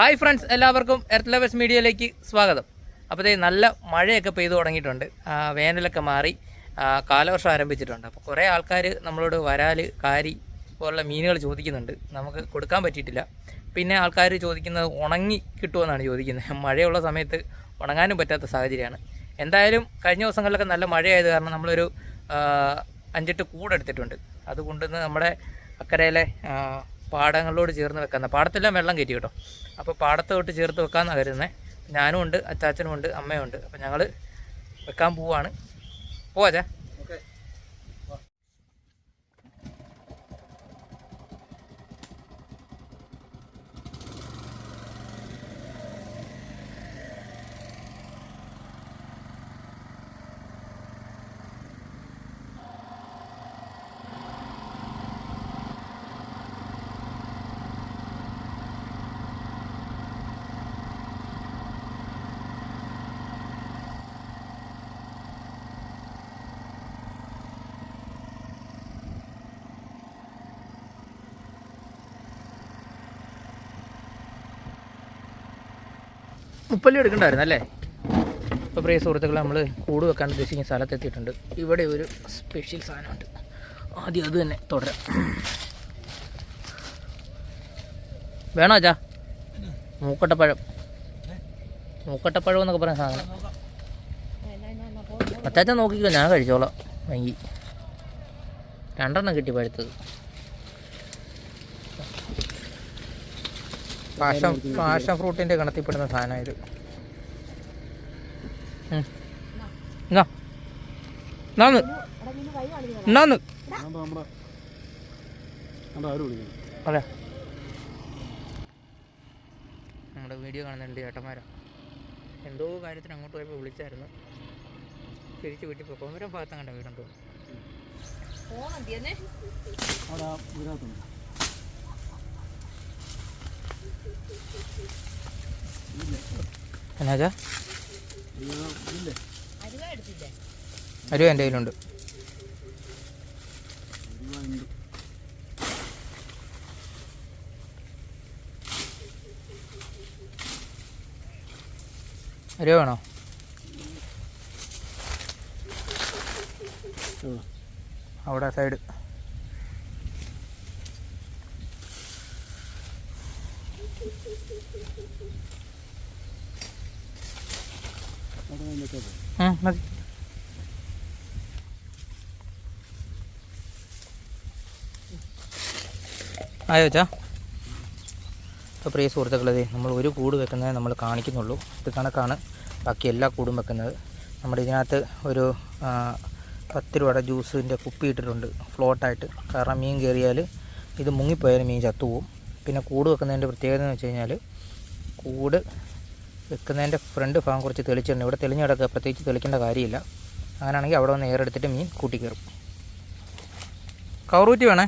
Hi friends എല്ലാവർക്കും earth lovers മീഡിയയിലേക്ക് സ്വാഗതം. അപ്പോൾ ഇതേ നല്ല മഴയൊക്കെ പെയ്തു തുടങ്ങിയിട്ടുണ്ട്. വേനലൊക്കെ മാറി കാലവർഷം ആരംഭിച്ചിട്ടുണ്ട്. അപ്പോൾ കുറേ ആൾക്കാർ നമ്മളോട് വരാൽ കാരി പോലുള്ള മീനുകൾ ചോദിക്കുന്നുണ്ട്. നമുക്ക് കൊടുക്കാൻ പറ്റിയിട്ടില്ല. പിന്നെ ആൾക്കാർ ചോദിക്കുന്നത് ഉണങ്ങി കിട്ടുമെന്നാണ് ചോദിക്കുന്നത്. മഴയുള്ള സമയത്ത് ഉണങ്ങാനും പറ്റാത്ത സാഹചര്യമാണ്. എന്തായാലും കഴിഞ്ഞ ദിവസങ്ങളിലൊക്കെ നല്ല മഴയായത് കാരണം നമ്മളൊരു അഞ്ചെട്ട് കൂടെടുത്തിട്ടുണ്ട്. അതുകൊണ്ടുവന്ന് നമ്മുടെ അക്കരയിലെ പാടങ്ങളോട് ചേർന്ന് വെക്കുന്ന. പാടത്തെല്ലാം വെള്ളം കയറ്റി കേട്ടോ. അപ്പോൾ പാടത്തോട്ട് ചേർത്ത് വെക്കാമെന്നാണ് കരുതുന്നത് ഞാനും ഉണ്ട് അച്ചാച്ചനും ഉണ്ട് അമ്മയും ഉണ്ട് അപ്പോൾ ഞങ്ങൾ വെക്കാൻ പോവാണ്. പോവാച്ചാ മുപ്പല്ലി എടുക്കണ്ടായിരുന്നു അല്ലേ? ഇപ്പോൾ പ്രിയ സുഹൃത്തുക്കളെ നമ്മൾ കൂട് വെക്കാൻ ഉദ്ദേശിക്കുന്ന സ്ഥലത്തെത്തിയിട്ടുണ്ട്. ഇവിടെ ഒരു സ്പെഷ്യൽ സാധനമുണ്ട്. ആദ്യം അത് തന്നെ തുടരാം. വേണോ അച്ഛാ? മൂക്കട്ടപ്പഴം. മൂക്കട്ടപ്പഴം എന്നൊക്കെ പറയുന്ന സാധനം. അത്താച്ച നോക്കിക്കോ ഞാൻ കഴിച്ചോളാം. വൈകി രണ്ടെണ്ണം കിട്ടി പഴുത്തത്. പാഷൻ പാഷൻ ഫ്രൂട്ടിന്റെ കണത്തിൽപ്പെടുന്ന സാധനം ഇത്. നമ്മുടെ അതെ. വീഡിയോ കാണുന്നുണ്ട് ചേട്ടന്മാരാ എന്തോ കാര്യത്തിന് അങ്ങോട്ട് പോയപ്പോൾ വിളിച്ചായിരുന്നു. തിരിച്ച് വീട്ടിൽ പോയി. കോമരം ഭാഗത്ത് കണ്ട വീടെന്ന് തോന്നുന്നു അവിടെ ആ ഇതിനകത്തുണ്ട് എന്നാച്ചാ അരുവ എന്റെ കയ്യിലുണ്ട്. അരുവ വേണോ? അവിടെ സൈഡ് അവിടെ ഞാൻ വെച്ചാൽ ഉം, മതി. ആയോ ചാ അപ്പോൾ പ്രിയ സുഹൃത്തുക്കളെ നമ്മൾ ഒരു കൂട് വെക്കുന്നത് നമ്മൾ കാണിക്കുന്നുള്ളൂ. ഇത് കണക്കാണ് ബാക്കി എല്ലാ കൂടും വെക്കുന്നത്. നമ്മുടെ ഇതിനകത്ത് ഒരു പത്ത് രൂപയുടെ ജ്യൂസിന്റെ കുപ്പി ഇട്ടിട്ടുണ്ട്. ഫ്ലോട്ടായിട്ട്. കാരണം മീൻ കയറിയാൽ ഇത് മുങ്ങിപ്പോയാൽ മീൻ ചത്തുപോകും. പിന്നെ കൂട് വെക്കുന്നതിന്റെ പ്രത്യേകത എന്ന് വെച്ച് കഴിഞ്ഞാൽ കൂട് വെക്കുന്നതിന്റെ ഫ്രണ്ട് ഭാഗം കുറച്ച് തെളിച്ചിട്ടുണ്ട്. ഇവിടെ തെളിഞ്ഞ് കിടക്കുക പ്രത്യേകിച്ച് തെളിക്കേണ്ട കാര്യമില്ല. അങ്ങനെയാണെങ്കിൽ അവിടെ വന്ന് എടുത്തിട്ട് മീൻ കൂട്ടി കയറും കവറൂറ്റി വേണേ?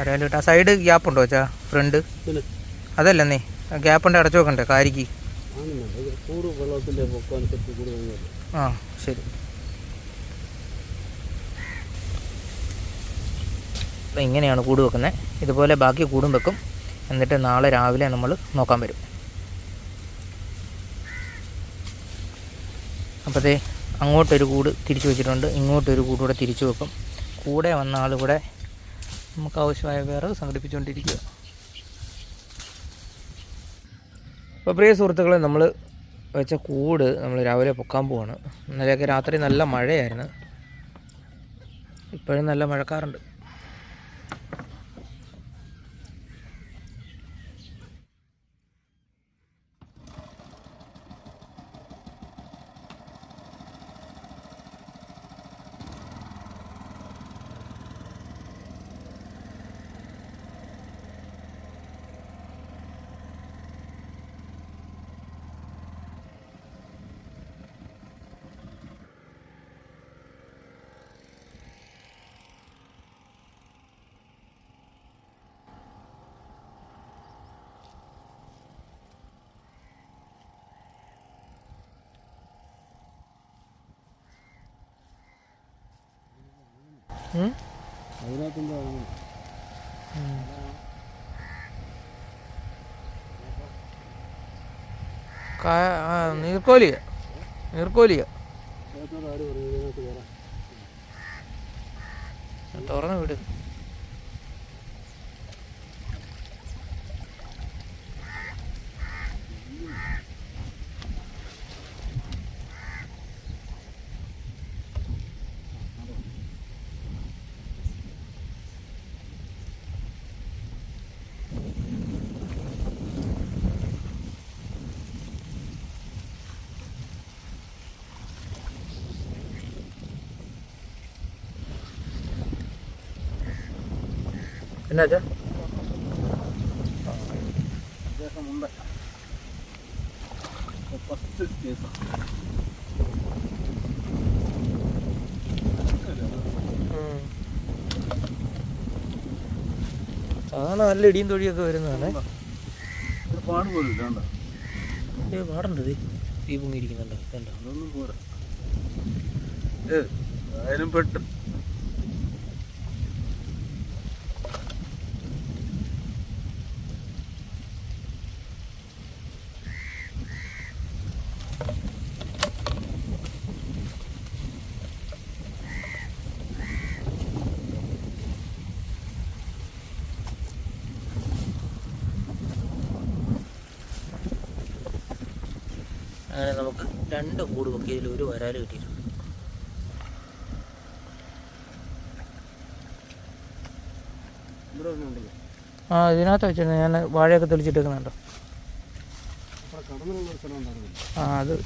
അറിയാലോ കേട്ടോ ആ സൈഡ് ഗ്യാപ്പുണ്ടോ വെച്ചാ ഫ്രണ്ട് അതല്ല നീ. ഗ്യാപ്പുണ്ട് അടച്ചു വെക്കണ്ടേ? കാരിക്ക്. ആ ശരി. അപ്പം ഇങ്ങനെയാണ് കൂട് വെക്കുന്നത് ഇതുപോലെ ബാക്കി കൂടും വെക്കും. എന്നിട്ട് നാളെ രാവിലെ നമ്മൾ നോക്കാൻ വരും. അപ്പോഴത്തെ അങ്ങോട്ടൊരു കൂട് തിരിച്ചു വെച്ചിട്ടുണ്ട്. ഇങ്ങോട്ടൊരു കൂട് കൂടെ തിരിച്ചു വെക്കും. കൂടെ വന്ന ആൾ കൂടെ നമുക്ക് ആവശ്യമായ വേറെ സംഘടിപ്പിച്ചുകൊണ്ടിരിക്കുക. അപ്പോൾ പ്രിയ സുഹൃത്തുക്കളെ നമ്മൾ വെച്ച കൂട് നമ്മൾ രാവിലെ പൊക്കാൻ പോവാണ്. ഇന്നലെയൊക്കെ രാത്രി നല്ല മഴയായിരുന്നു. ഇപ്പോഴും നല്ല മഴക്കാറുണ്ട്. ഇതിനകത്ത് കയറാം തുറന്നു വിട് എന്നാച്ചാ? ഫസ്റ്റ് സാധാരണ നല്ല ഇടിയും തൊഴിയൊക്കെ വരുന്നതാണ്? ഏ പാടുണ്ടത് ഈ പൊങ്ങിയിരിക്കുന്നുണ്ട്. കണ്ടോ? അതൊന്നും പോരാ ഏ അങ്ങനെ നമുക്ക് രണ്ട് കൂട് നോക്കിയതിൽ ഒരു വരാൽ കിട്ടിയിട്ടുണ്ട്. ആ ഇതിനകത്ത് വെച്ചിരുന്നു ഞാൻ വാഴയൊക്കെ തെളിച്ചിട്ടേക്കുന്നുണ്ടോ ആ അത്.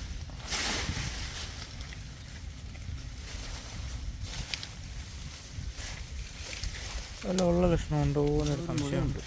വല്ല ഉള്ള ലക്ഷണമുണ്ടോ എന്നൊരു സംശയമുണ്ട്.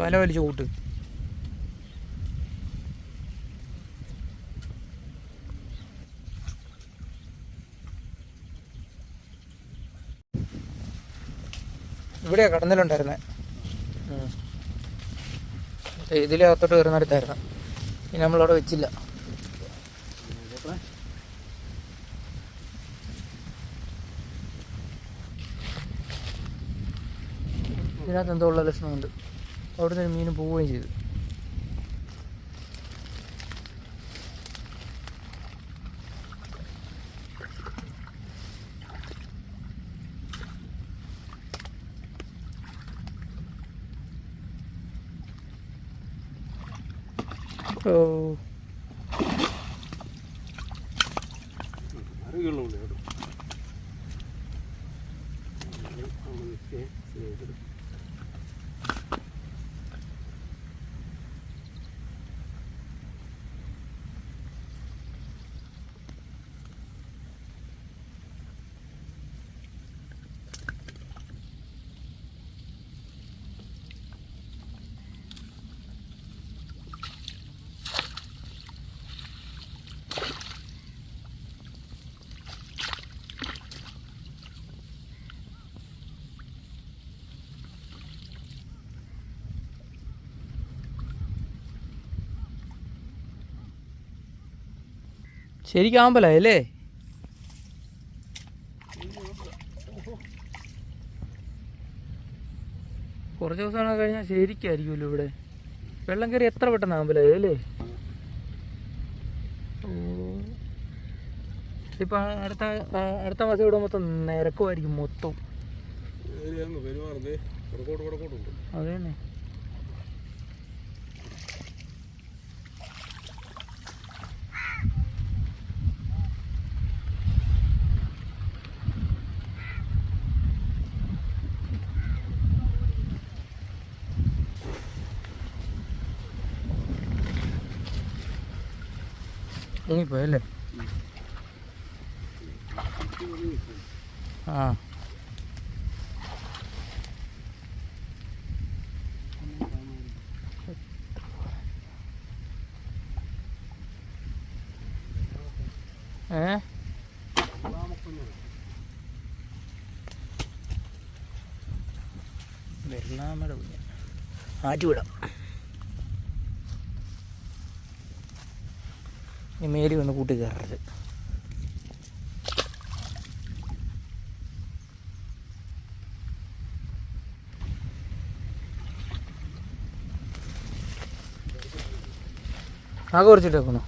വല വലിച്ചു കൂട്ട്. ഇവിടെയാ കടന്നിലുണ്ടായിരുന്നേ. ഇതിലെ അകത്തോട്ട് കയറുന്നിടത്തായിരുന്നു ഇനി നമ്മളവിടെ വെച്ചില്ല. ഇതിനകത്ത് എന്തോ ഉള്ള ലക്ഷണമുണ്ട്. അവിടുന്ന് ഒരു മീൻ പോവുകയും ചെയ്തു. ഓ അറിയുള്ള ഉള്ളു കേട്ടോ അവിടെ നിൽക്കേ ശരി ശരിക്കും ആമ്പലായല്ലേ? കുറച്ച് ദിവസം കഴിഞ്ഞാൽ ശരിക്കായിരിക്കുമല്ലോ ഇവിടെ. വെള്ളം കയറി എത്ര പെട്ടെന്ന് ആമ്പലായി അല്ലേ. ഇപ്പൊ അടുത്ത അടുത്ത മാസം ഇവിടെ മൊത്തം നിരക്കുമായിരിക്കും മൊത്തം. അത് തന്നെ മുങ്ങിപ്പോയല്ലേ ആ. ഏ? വെള്ളാമട ആറ്റുവിടാം ഇനി മേലി വന്ന് കൂട്ടി കയറരുത് ആകെ കുറച്ചിട്ട് വെക്കുന്നു.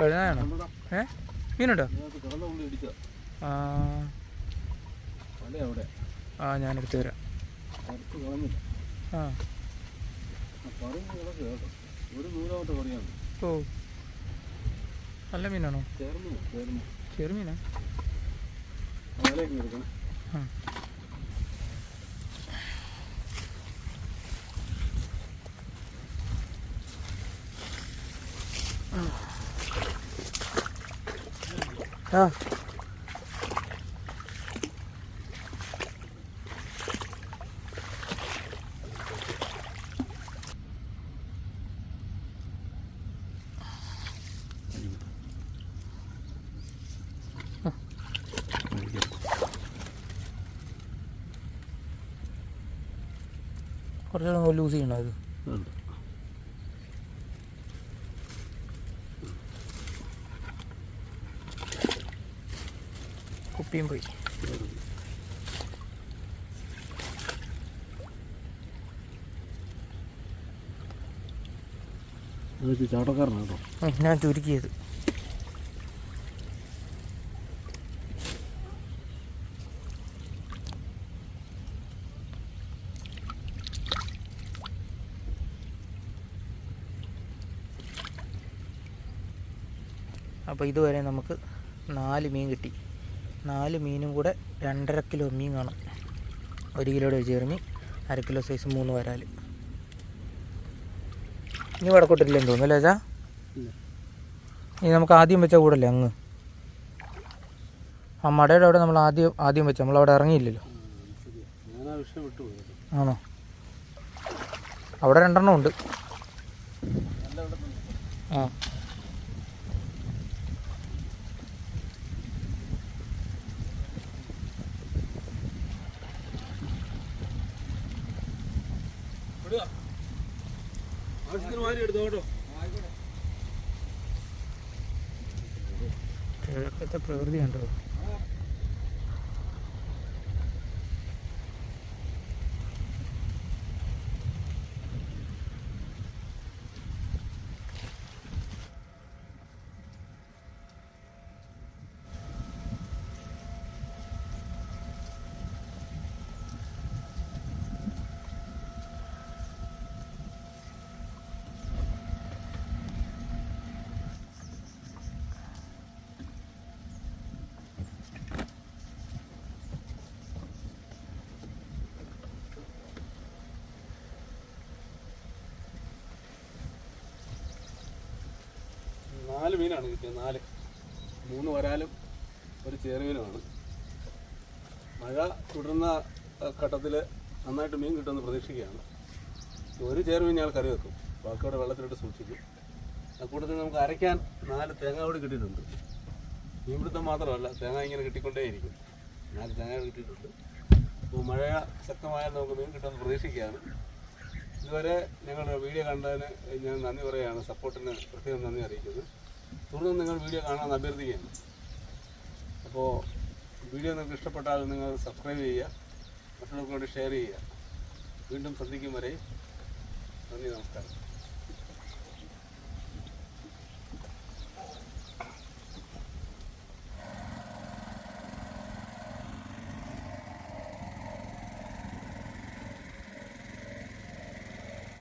കഴുകാനാണോ. ഏ? മീനുണ്ടോ? ആ. അവിടെ. ആ ഞാൻ എടുത്തു തരാം. ആ. ഓ. നല്ല മീനാണോ? ചെറുമീനാ? ആ. ആ. കുറച്ചുകൂടെ ലൂസ് ചെയ്യണം ഇത് കുപ്പിയും പോയി. ചാട്ടക്കാരനാണ് കേട്ടോ. ഞാൻ ചുരുക്കിയത്. അപ്പോൾ ഇതുവരെ നമുക്ക് നാല് മീൻ കിട്ടി. നാല് മീനും കൂടെ രണ്ടര കിലോ മീൻ കാണും. ഒരു കിലോയുടെ ഒരു അര കിലോ സൈസ് മൂന്ന് വരാൽ. ഇനി വടക്കോട്ടില്ലെന്ന് തോന്നുന്നു അല്ലേ ഇനി നമുക്ക് ആദ്യം വെച്ച കൂടല്ലേ അങ്ങ്? ആ മടയുടെ അവിടെ നമ്മൾ ആദ്യം ആദ്യം വെച്ച? ഇറങ്ങിയില്ലല്ലോ. ആ വിഷയം വിട്ടുപോയി ആണോ? അവിടെ രണ്ടെണ്ണം ഉണ്ട്. ആ. വിടുക. ആവശ്യത്തിന് കേട്ടോ കിഴക്കത്തെ പ്രകൃതി കണ്ടോ നാല് മീനാണ് കിട്ടിയത് നാല്. മൂന്ന് വരാലും ഒരു ചെറുമീനുമാണ് മഴ തുടരുന്ന ഘട്ടത്തിൽ നന്നായിട്ട് മീൻ കിട്ടുമെന്ന് പ്രതീക്ഷിക്കുകയാണ്. ഒരു ചെറുമീൻ ഞങ്ങൾ കറി വെക്കും. ബാക്കിയോടെ വെള്ളത്തിലിട്ട് സൂക്ഷിക്കും. കൂട്ടത്തിൽ നമുക്ക് അരയ്ക്കാൻ നാല് തേങ്ങ കൂടി കിട്ടിയിട്ടുണ്ട്. മീൻപിടുത്തം മാത്രമല്ല തേങ്ങ ഇങ്ങനെ കിട്ടിക്കൊണ്ടേയിരിക്കും. നാല് തേങ്ങ കിട്ടിയിട്ടുണ്ട്. അപ്പോൾ മഴ ശക്തമായാൽ നമുക്ക് മീൻ കിട്ടുമെന്ന് പ്രതീക്ഷിക്കുകയാണ്. ഇതുവരെ ഞങ്ങളുടെ വീഡിയോ കണ്ടതിന് ഞാൻ നന്ദി പറയുകയാണ്. സപ്പോർട്ടിന് പ്രത്യേകം നന്ദി അറിയിക്കുന്നത് തുടർന്ന് നിങ്ങൾ വീഡിയോ കാണാൻ അഭ്യർത്ഥിക്കുകയാണ് അപ്പോൾ വീഡിയോ നിങ്ങൾക്ക് ഇഷ്ടപ്പെട്ടാൽ നിങ്ങൾ സബ്സ്ക്രൈബ് ചെയ്യുക മറ്റുള്ളവർക്ക് വേണ്ടി ഷെയർ ചെയ്യുക. വീണ്ടും ശ്രദ്ധിക്കും വരെ. നന്ദി നമസ്കാരം.